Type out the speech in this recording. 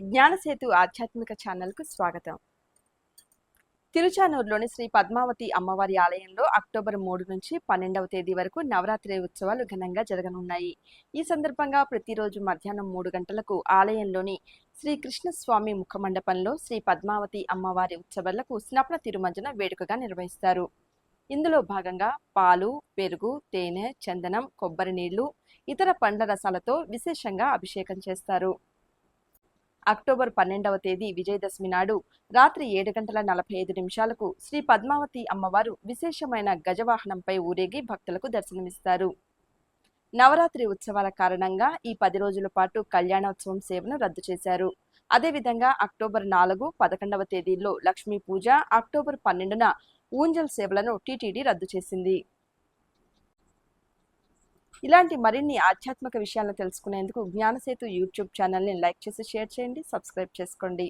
జ్ఞానసేతు ఆధ్యాత్మిక ఛానల్కు స్వాగతం. తిరుచానూరులోని శ్రీ పద్మావతి అమ్మవారి ఆలయంలో అక్టోబర్ మూడు నుంచి పన్నెండవ తేదీ వరకు నవరాత్రి ఉత్సవాలు ఘనంగా జరగనున్నాయి. ఈ సందర్భంగా ప్రతిరోజు మధ్యాహ్నం మూడు గంటలకు ఆలయంలోని శ్రీ కృష్ణస్వామి ముఖమండపంలో శ్రీ పద్మావతి అమ్మవారి ఉత్సవాలకు స్నపన తిరుమంజన వేడుకగా నిర్వహిస్తారు. ఇందులో భాగంగా పాలు పెరుగు తేనె చందనం కొబ్బరి నీళ్ళు ఇతర పండ్ల రసాలతో విశేషంగా అభిషేకం చేస్తారు. అక్టోబర్ పన్నెండవ తేదీ విజయదశమి నాడు రాత్రి ఏడు గంటల నలభై ఐదు నిమిషాలకు శ్రీ పద్మావతి అమ్మవారు విశేషమైన గజవాహనంపై ఊరేగి భక్తులకు దర్శనమిస్తారు. నవరాత్రి ఉత్సవాల కారణంగా ఈ పది రోజుల పాటు కళ్యాణోత్సవం సేవను రద్దు చేశారు. అదేవిధంగా అక్టోబర్ నాలుగు పదకొండవ తేదీల్లో లక్ష్మీ పూజ అక్టోబర్ పన్నెండున ఊంజల్ సేవలను టీటీడీ రద్దు చేసింది. ఇలాంటి మరిన్ని ఆధ్యాత్మిక విషయాలను తెలుసుకునేందుకు జ్ఞానసేతు యూట్యూబ్ ఛానల్ని లైక్ చేసి షేర్ చేయండి సబ్స్క్రైబ్ చేసుకోండి.